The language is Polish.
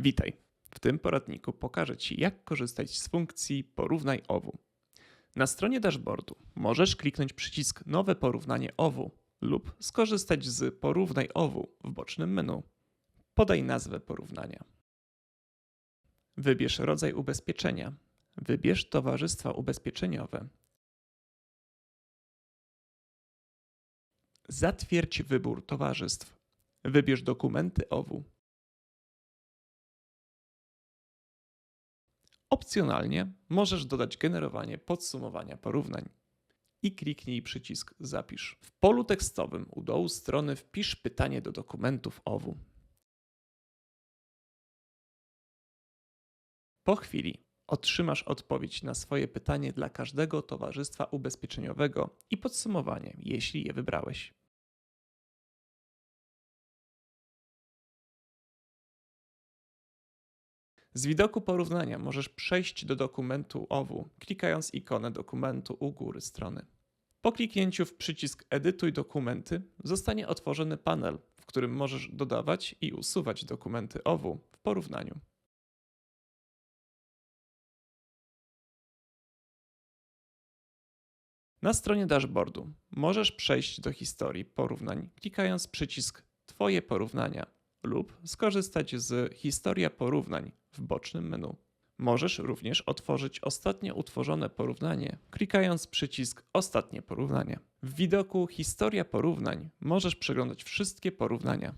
Witaj. W tym poradniku pokażę Ci, jak korzystać z funkcji Porównaj owu. Na stronie dashboardu możesz kliknąć przycisk Nowe porównanie owu lub skorzystać z Porównaj owu w bocznym menu. Podaj nazwę porównania. Wybierz rodzaj ubezpieczenia. Wybierz towarzystwa ubezpieczeniowe. Zatwierdź wybór towarzystw. Wybierz dokumenty OWU. Opcjonalnie możesz dodać generowanie podsumowania porównań i kliknij przycisk Zapisz. W polu tekstowym u dołu strony wpisz pytanie do dokumentów OWU. Po chwili otrzymasz odpowiedź na swoje pytanie dla każdego towarzystwa ubezpieczeniowego i podsumowanie, jeśli je wybrałeś. Z widoku porównania możesz przejść do dokumentu OWU, klikając ikonę dokumentu u góry strony. Po kliknięciu w przycisk Edytuj dokumenty zostanie otworzony panel, w którym możesz dodawać i usuwać dokumenty OWU w porównaniu. Na stronie dashboardu możesz przejść do historii porównań, klikając przycisk Twoje porównania lub skorzystać z Historia porównań w bocznym menu. Możesz również otworzyć ostatnio utworzone porównanie, klikając przycisk Ostatnie porównanie. W widoku Historia porównań możesz przeglądać wszystkie porównania.